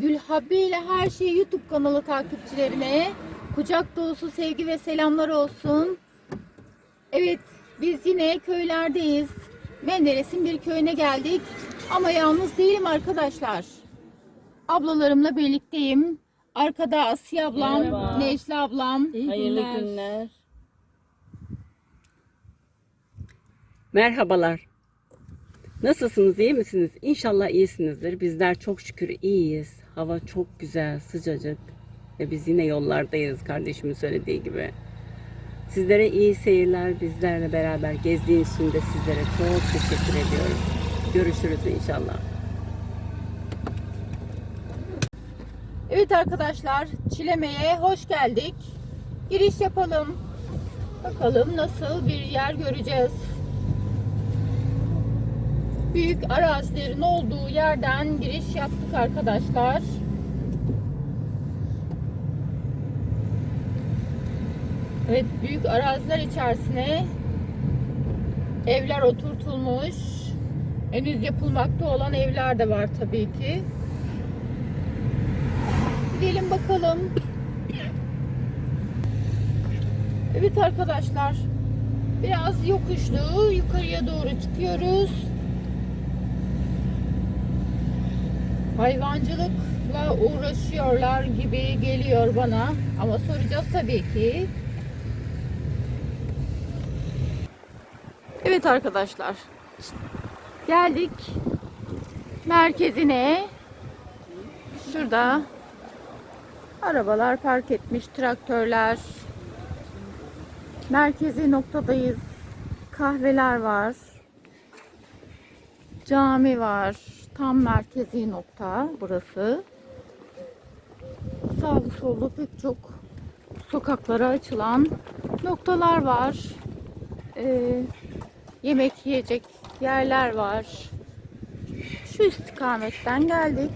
Gülhabbe ile her şey YouTube kanalı takipçilerine kucak dolusu sevgi ve selamlar olsun. Evet biz yine köylerdeyiz. Menderes'in bir köyüne geldik. Ama yalnız değilim arkadaşlar. Ablalarımla birlikteyim. Arkada Asiye ablam, Merhaba. Necla ablam. Hayırlı günler. Merhabalar. Nasılsınız, iyi misiniz? İnşallah iyisinizdir. Bizler çok şükür iyiyiz. Hava çok güzel, sıcacık. Ve biz yine yollardayız kardeşimin söylediği gibi. Sizlere iyi seyirler. Bizlerle beraber gezdiğiniz için de sizlere çok teşekkür ediyorum. Görüşürüz inşallah. Evet arkadaşlar Çileme'ye hoş geldik. Giriş yapalım. Bakalım nasıl bir yer göreceğiz. Büyük arazilerin olduğu yerden giriş yaptık arkadaşlar. Evet büyük araziler içerisine evler oturtulmuş. Henüz yapılmakta olan evler de var tabii ki. Gidelim bakalım. Evet arkadaşlar. Biraz yokuşlu yukarıya doğru çıkıyoruz. Hayvancılıkla uğraşıyorlar gibi geliyor bana. Ama soracağız tabii ki. Evet arkadaşlar. Geldik merkezine. Şurada Arabalar park etmiş, traktörler. Merkezi noktadayız. Kahveler var. Cami var. Tam merkezi nokta burası. Sağlı sollu pek çok sokaklara açılan noktalar var. Ee, yemek yiyecek yerler var. Şu istikametten geldik.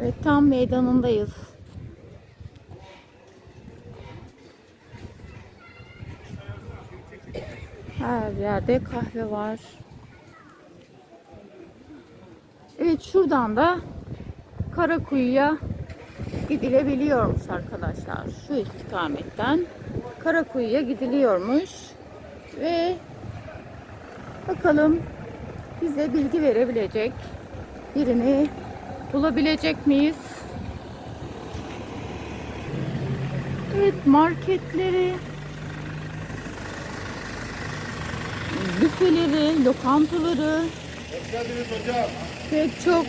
Evet tam meydanındayız. Her yerde kahve var. Evet şuradan da Karakuyu'ya gidilebiliyormuş arkadaşlar. Şu istikametten Karakuyu'ya gidiliyormuş. Ve bakalım bize bilgi verebilecek birini bulabilecek miyiz? Evet marketleri, büfeleri, lokantaları, pek çok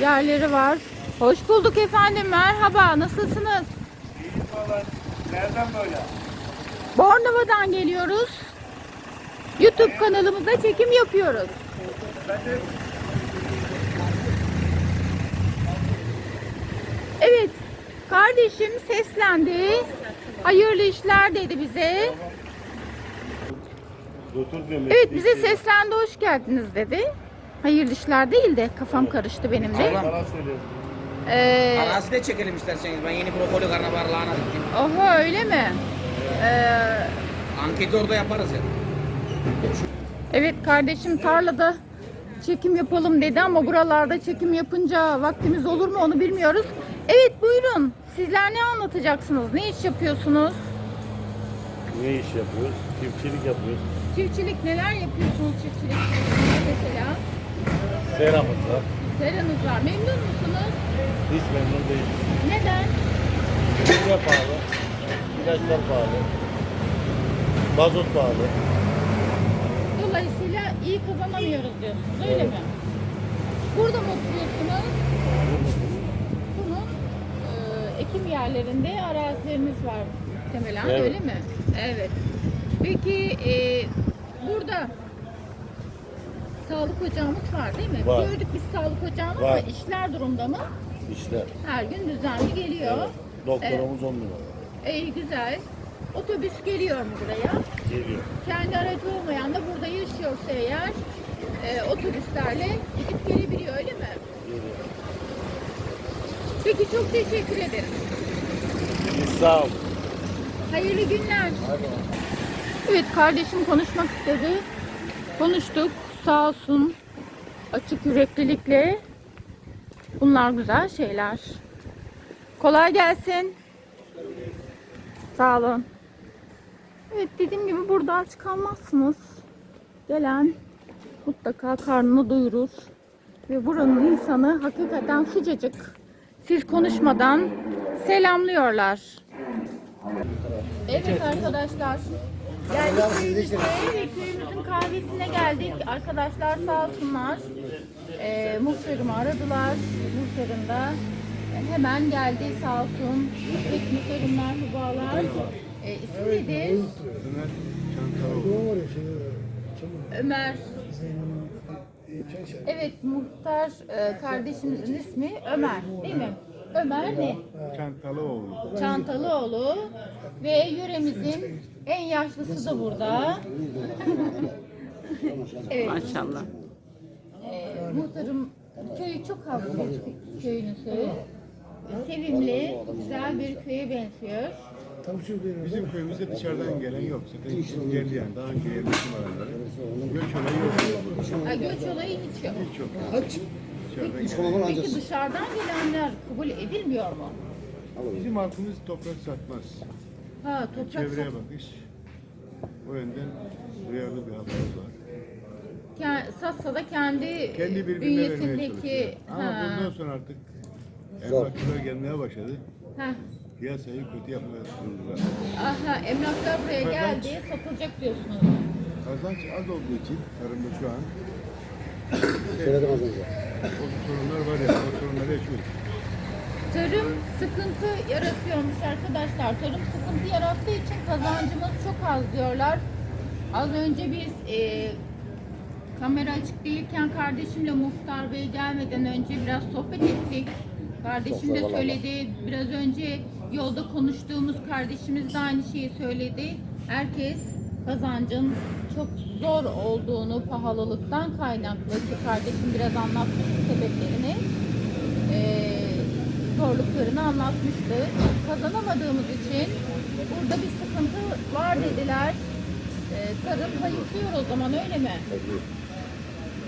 yerleri var. Hoş bulduk efendim. Merhaba. Nasılsınız? Nereden böyle? Bornova'dan geliyoruz. YouTube kanalımıza çekim yapıyoruz. Evet. Kardeşim seslendi. Hayırlı işler dedi bize. Evet bize seslendi hoş geldiniz dedi. Hayırlı işler değil de kafam karıştı benim de. Söylüyorum. Ee, Arazide çekelim isterseniz. Ben yeni brokoli karnabahar lahana diktim. oha öyle mi? Ee, Anketi orada yaparız ya. Evet kardeşim tarlada çekim yapalım dedi ama buralarda çekim yapınca vaktimiz olur mu onu bilmiyoruz. Evet buyurun. Sizler ne anlatacaksınız? Ne iş yapıyorsunuz? Ne iş yapıyoruz? Çiftçilik yapıyoruz. Çiftçilik neler yapıyorsunuz çiftçilik? Mesela Seramız var. seranız var. Memnun musunuz? Hiç memnun değiliz. Neden? Gübre pahalı. İlaçlar pahalı. Mazot pahalı. Dolayısıyla iyi kazanamıyoruz diyorsunuz. Öyle mi? Burada mı oturuyorsunuz? Bunun e, ekim yerlerinde arazileriniz var muhtemelen Evet. öyle mi? Evet. Peki e, burada sağlık ocağımız var değil mi? Var. Gördük biz sağlık ocağını Var. ama işler durumda mı? İşler. Her gün düzenli geliyor. Evet. Doktorumuz on numara. İyi güzel. Otobüs geliyor mu buraya? Geliyor. Kendi aracı olmayan da burada yaşıyorsa eğer e, otobüslerle gidip gelebiliyor öyle mi? Geliyor. Peki çok teşekkür ederim. Sağ olun. Hayırlı günler. Evet kardeşim konuşmak istedi. Konuştuk sağ olsun. açık yüreklilikle bunlar güzel şeyler. Kolay gelsin. Sağ olun. Evet dediğim gibi burada aç kalmazsınız. Gelen mutlaka karnını doyurur. Ve buranın insanı hakikaten sıcacık. Siz konuşmadan selamlıyorlar. Evet arkadaşlar. Geldik köyümüze ve köyümüzün kahvesine geldik. Arkadaşlar sağ olsunlar. Ee, muhtarımı aradılar. Muhtarım da hemen geldi sağ olsun. Evet muhtarım merhabalar. Ee, ismi nedir? Ömer. Evet muhtar e, kardeşimizin ismi Ömer değil mi? Ömer ne? Çantalıoğlu. Çantalıoğlu ve yöremizin en yaşlısı da burada. evet, Maşallah. e, muhtarım köyü çok haklı bir köyünüzü. Sevimli, güzel bir köye benziyor. Bizim köyümüzde dışarıdan gelen yok. Zaten geldi yani daha önce yerleşim alanları. Göç olayı yok. Ha, göç olayı hiç yok. Hiç yok. Dışarıdan Peki dışarıdan gelenler kabul edilmiyor mu? Bizim halkımız toprak satmaz. Ha, toprak Çevreye bakış. O yönden duyarlı bir halkımız var. Ke- satsa da kendi, Kendi birbirine vermeye bünyesindeki. Ama ha, bundan sonra artık emlakçılar gelmeye başladı. ha, Piyasayı kötü yapmaya çalışıyorlar. aha, emlaklar buraya Kazanç. geldi, satılacak diyorsunuz. Kazanç az olduğu için tarımda şu an o sorunlar var ya, o sorunları yaşıyoruz. Tarım sıkıntı yaratıyormuş arkadaşlar. Tarım sıkıntı yarattığı için kazancımız çok az diyorlar. Az önce biz e, kamera açık değilken kardeşimle Muhtar Bey gelmeden önce biraz sohbet ettik. Kardeşim de söyledi. Biraz önce yolda konuştuğumuz kardeşimiz de aynı şeyi söyledi. Herkes kazancın çok zor olduğunu pahalılıktan kaynaklı ki kardeşim biraz anlatmıştı sebeplerini. Ee, zorluklarını anlatmıştı. Kazanamadığımız için burada bir sıkıntı var dediler. Ee, tarım kayıtlıyor o zaman öyle mi?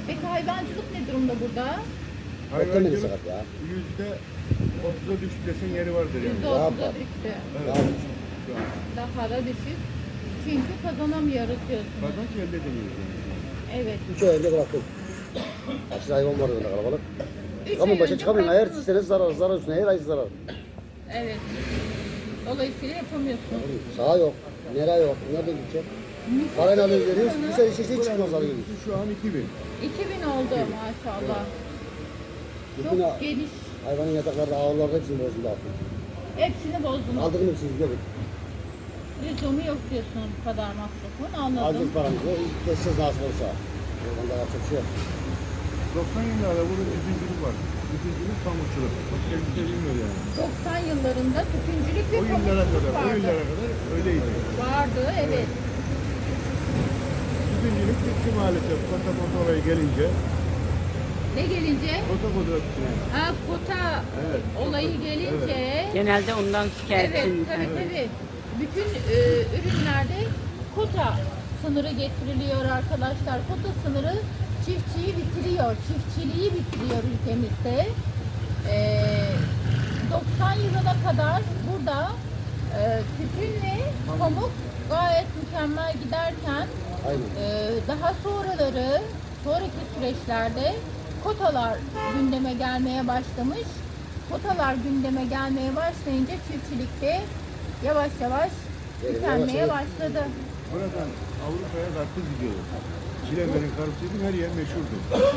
Peki hayvancılık ne durumda burada? Hayvancılık yüzde otuza düştü desen yeri vardır yani. Yüzde otuza düştü. Evet. Daha da düşük. Çünkü kazanamıyoruz diyorsunuz. Kazanç elde edemiyoruz. Evet. Üç ay önce bıraktım. Aşırı hayvan var önünde kalabalık. Üç Çıkamın ay başa önce çıkamıyorsun. Her bıraktınız. zarar, zarar üstüne her ay zarar. Evet. Dolayısıyla yapamıyorsunuz. Sağa yok, nere yok, nereden gidecek? Parayla alıyoruz veriyoruz, bir sene işte hiç çıkmaz alıyoruz. Şu an 2000. 2000 oldu maşallah. Bütün Çok geniş. hayvanın yataklarda, ağırlarda hepsini bozuldu artık. Hepsini bozdunuz. Aldığını hepsini gördük. Lüzumu yok diyorsunuz bu kadar masrafın. Anladım. Alacağız paramızı, keseceğiz nasıl olsa. Oradan da yapacak şey yok. 90 yıllarda burada tütüncülük var. Tütüncülük, pamukçuluk. Başka bir şey bilmiyor yani. 90 yıllarında tütüncülük ve O yıllara pamukçuluk kadar, o vardı. yıllara kadar öyleydi. Vardı evet. Tütüncülük bitti maalesef. Kota kota oraya gelince, Ne gelince? kota kota bitti. Ha kota Evet. olayı gelince Genelde ondan evet şikayetçiyim. tabii tabii. Bütün e, ürünlerde kota sınırı getiriliyor arkadaşlar. Kota sınırı çiftçiyi bitiriyor. Çiftçiliği bitiriyor ülkemizde. E, 90 yılına kadar burada e, tütün ve pamuk gayet mükemmel giderken. Ee, daha sonraları, sonraki süreçlerde kotalar gündeme gelmeye başlamış. Kotalar gündeme gelmeye başlayınca çiftçilikte yavaş yavaş tükenmeye başladı. Buradan Avrupa'ya karpuz gidiyordu. Çilemenin karpuzu her yer meşhurdu.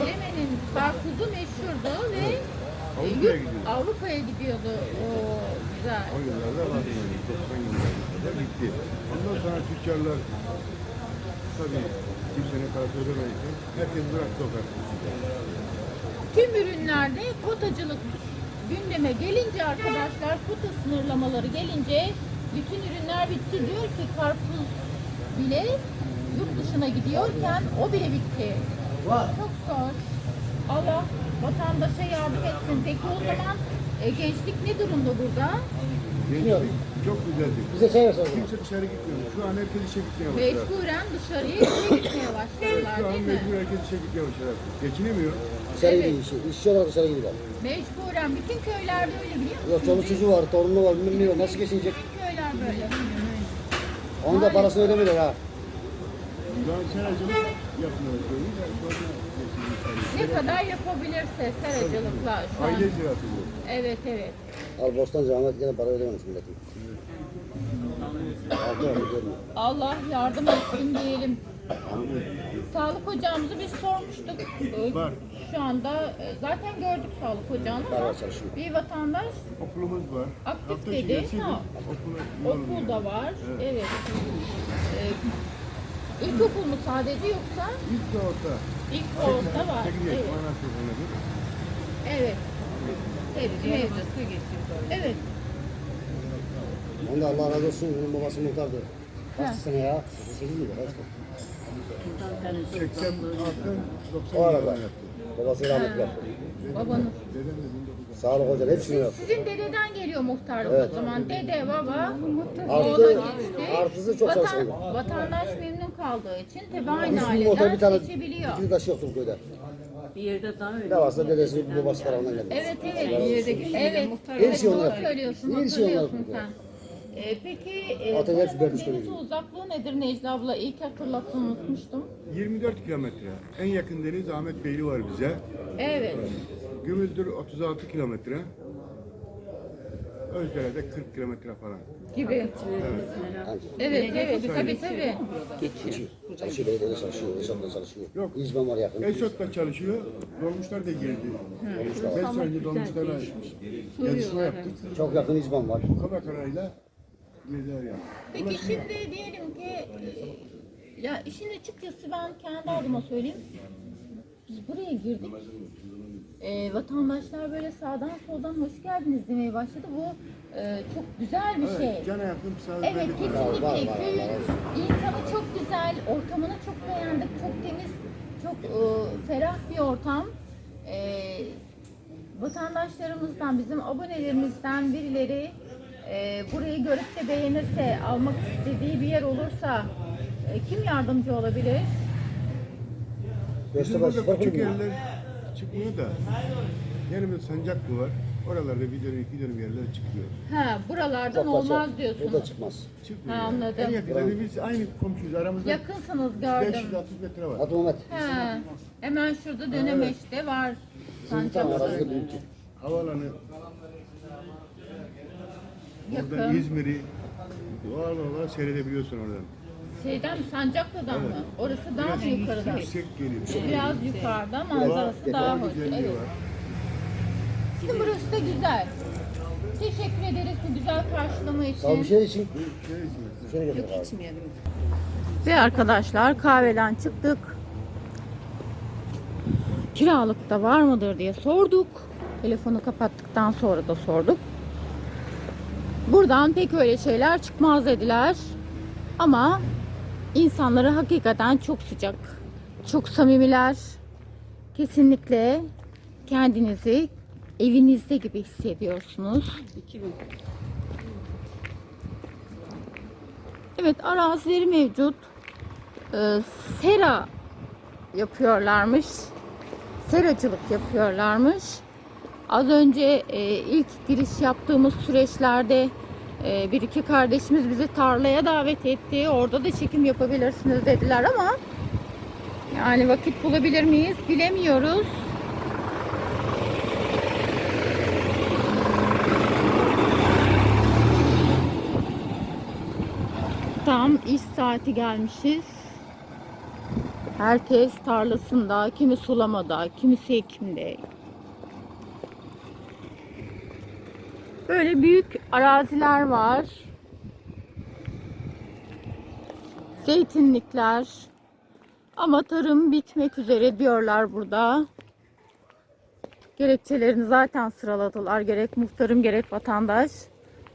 Yemen'in karpuzu meşhurdu ve Avrupa'ya gidiyordu. Avrupa'ya gidiyordu. Oo, güzel. O yıllarda vardı yani. 90 yıllarda bitti. Ondan sonra tüccarlar tabii kimsenin parası ödemeyince herkes bıraktı o karpuzu. Tüm ürünlerde kotacılık gündeme gelince arkadaşlar kota sınırlamaları gelince bütün ürünler bitti diyor ki karpuz bile yurt dışına gidiyorken o bile bitti. Çok zor. Allah vatandaşa yardım etsin. Peki o zaman e, gençlik ne durumda burada? Gençlik çok güzeldi. Bize çay versene. Kimse dışarı gitmiyor. Şu an herkes işe gitmeye başladı. Mecburen dışarıya gitmeye Evet, başladılar şu an değil mi? mecbur herkes işe gitmeye başladı. Geçinemiyor. Dışarı Evet. gidiyor işi. İşçi olarak dışarı gidiyor. Mecburen bütün köylerde öyle biliyor musun? Yok çoluk çocuğu var, torunu var, var. Nasıl geçinecek? Böyle. Onun da parasını ödemiyorlar ha. Seracılık yapmıyoruz. Ne kadar yapabilirse seracılıkla şu an. Aile ziraatı bu. Evet evet. Al Bostancı Ahmet gene para ödememiş milletin. Altı ödemiyor. Allah yardım etsin diyelim. Sağlık ocağımızı biz sormuştuk. Ee, Var. Şu anda e, zaten gördük sağlık ocağını Var, ama bir vatandaş Okulumuz var. Aktif Hafta dedi. gelseydik Ha. okula okul da var. Evet. Evet. Ee, ilkokul mu sadece yoksa İlk de orta. ilk orta var. Sekiz Evet. sınıfı. Evet. Hepsi mevcut. Evet. Onun da Allah razı olsun. Bunun babası muhtardı. Kaç sene ya? 8 miydi? Kaç 86'dan 90 O arada. Babası rahmetli yaptı. 1900. Sağlık hocalı hepsini yaptı. sizin dededen geliyor muhtarlık Evet. o zaman. Dede, baba, Artı- geçti. artısı çok çalışıyor. Vatandaş memnun kaldığı için tabii aynı Hiçbir muhtar bir aileden tane seçebiliyor. dikili taşı yoktu bu köyde. Bir yerde daha öyle. Ne varsa dedesi babası tarafından geldi. Evet evet. Evet. Her Evet şey doğru onlar söylüyorsun. Her şey onlar Hatırlıyorsun sen. Ee, peki e, denize dönüyor. uzaklığı nedir Necla abla? İlk hatırlattın unutmuştum. 24 kilometre. En yakın deniz Ahmet Beyli var bize. Evet. Gümüldür 36 kilometre. Özdere'de 40 kilometre falan. Gibi. Evet evet tabii tabii. Geçiyor. çalışıyor, belediyede çalışıyor, Esat'ta çalışıyor. Yok. İzban var yakın. Esot'ta çalışıyor. Dolmuşlar da girdi. Dolmuşlar. Ben önce dolmuşlarla yarışma yaptık. Çok yakın İzban var. Kaba kararıyla girdiler yani. Peki şimdi diyelim ki e, ya işin açıkçası ben kendi adıma söyleyeyim. Biz buraya girdik. E, vatandaşlar böyle sağdan soldan hoş geldiniz demeye başladı. Bu e, çok güzel bir şey. Evet, cana yakın misafir Evet kesinlikle. Köyün insanı çok güzel, ortamını çok beğendik. Çok temiz, çok e, ferah bir ortam. E, vatandaşlarımızdan, bizim abonelerimizden birileri e, burayı görüp de beğenirse, almak istediği bir yer olursa e, kim yardımcı olabilir? Bizim burada spor küçük kulübü. yerler çıkmıyor da. Yanımızda sancak mı var? Oralarda bir dönüm iki dönüm yerler çıkıyor. Ha, buralardan Çok olmaz çok. diyorsunuz. O da çıkmaz. Çıkmıyor. Ha, anladım. En yakın yani biz aynı komşuyuz. Aramızda Yakınsınız gördüm. 560 metre var. Hadi Mehmet. Ha, hemen şurada Dönemeç'te var. Sizin tam Sancak. arazide büyük. Havalanı, oradan Yakın. İzmir'i doğal olarak seyredebiliyorsun oradan. Şeyden mi? Sancaklı'dan mı? Orası daha mı yukarıda? yüksek geliyor. Biraz yukarıda manzarası daha hoş. güzelliği Evet. var. Şimdi burası da güzel. Teşekkür ederiz bu güzel karşılama Sağ bir için. şey için. Şey için, Şöyle abi. Ve arkadaşlar kahveden çıktık. Kiralıkta var mıdır diye sorduk. Telefonu kapattıktan sonra da sorduk. Buradan pek öyle şeyler çıkmaz dediler. Ama insanları hakikaten çok sıcak. Çok samimiler. Kesinlikle kendinizi evinizde gibi hissediyorsunuz. 2000. Evet arazileri mevcut. Ee, sera yapıyorlarmış. Seracılık yapıyorlarmış. Az önce e, ilk giriş yaptığımız süreçlerde e, bir iki kardeşimiz bizi tarlaya davet etti. Orada da çekim yapabilirsiniz dediler ama yani vakit bulabilir miyiz bilemiyoruz. Tam iş saati gelmişiz. Herkes tarlasında, kimi sulamada, kimisi ekimde. Böyle büyük araziler var. Zeytinlikler. Ama tarım bitmek üzere diyorlar burada. Gerekçelerini zaten sıraladılar. Gerek muhtarım gerek vatandaş.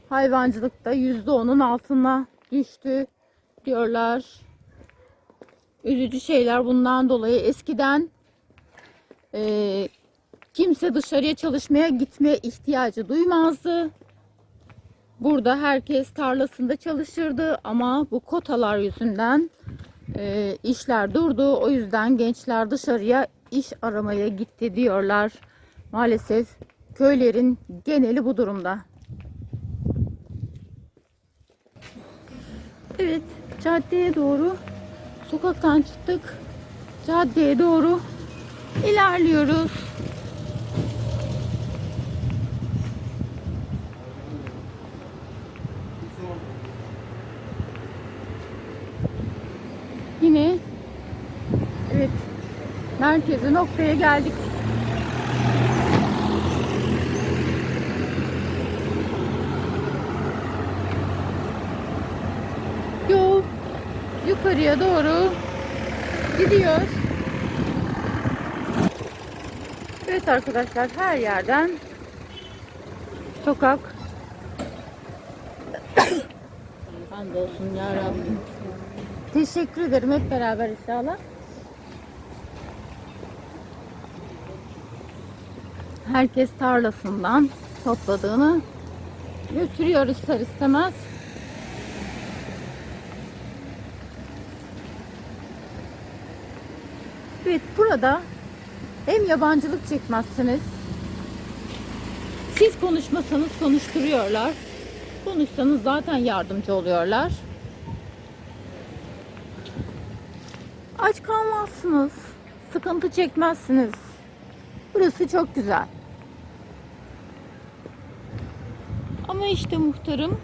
Hayvancılıkta %10'un altına düştü diyorlar. Üzücü şeyler bundan dolayı eskiden eee, kimse dışarıya çalışmaya gitmeye ihtiyacı duymazdı. Burada herkes tarlasında çalışırdı ama bu kotalar yüzünden e, işler durdu. O yüzden gençler dışarıya iş aramaya gitti diyorlar. Maalesef köylerin geneli bu durumda. Evet, caddeye doğru sokaktan çıktık. Caddeye doğru ilerliyoruz. Yine evet merkezi noktaya geldik. Yol yukarıya doğru gidiyor. Evet arkadaşlar her yerden sokak Hamdolsun ya Rabbim. Teşekkür ederim hep beraber inşallah. Herkes tarlasından topladığını götürüyor ister istemez. Evet burada hem yabancılık çekmezsiniz. Siz konuşmasanız konuşturuyorlar. Konuşsanız zaten yardımcı oluyorlar. Aç kalmazsınız. Sıkıntı çekmezsiniz. Burası çok güzel. Ama işte muhtarım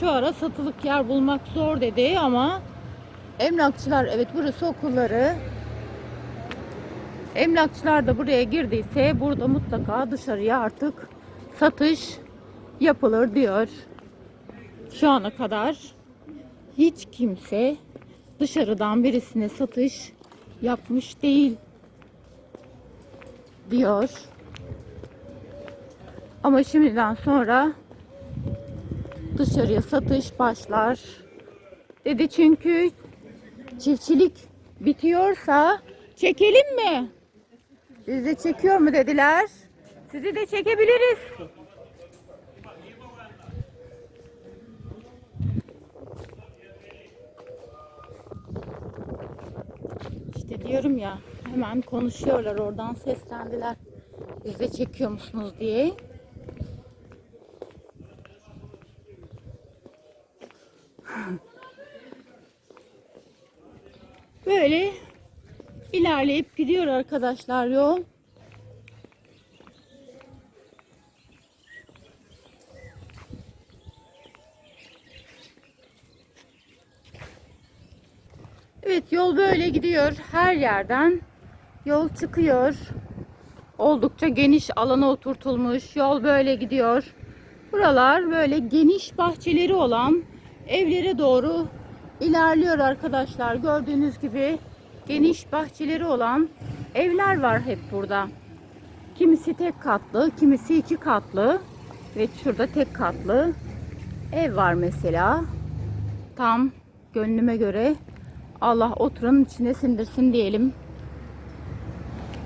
şu ara satılık yer bulmak zor dedi ama emlakçılar evet burası okulları. Emlakçılar da buraya girdiyse burada mutlaka dışarıya artık satış yapılır diyor. Şu ana kadar hiç kimse dışarıdan birisine satış yapmış değil diyor. Ama şimdiden sonra dışarıya satış başlar dedi çünkü çiftçilik bitiyorsa çekelim mi? Biz de çekiyor mu dediler. Sizi de çekebiliriz. İşte diyorum ya hemen konuşuyorlar oradan seslendiler. Biz de çekiyor musunuz diye. Böyle ilerleyip gidiyor arkadaşlar yol. Evet yol böyle gidiyor. Her yerden yol çıkıyor. Oldukça geniş alana oturtulmuş. Yol böyle gidiyor. Buralar böyle geniş bahçeleri olan evlere doğru ilerliyor arkadaşlar. Gördüğünüz gibi geniş bahçeleri olan evler var hep burada. Kimisi tek katlı, kimisi iki katlı. Ve şurada tek katlı ev var mesela. Tam gönlüme göre Allah oturanın içine sindirsin diyelim.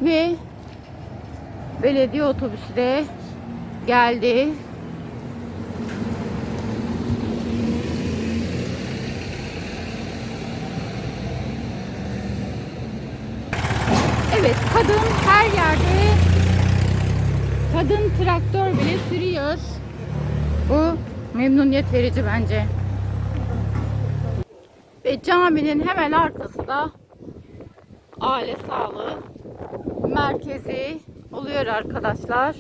Ve belediye otobüsü de geldi. Evet, kadın her yerde kadın traktör bile sürüyor. Bu memnuniyet verici bence. Ve caminin hemen arkası da aile sağlığı merkezi oluyor arkadaşlar.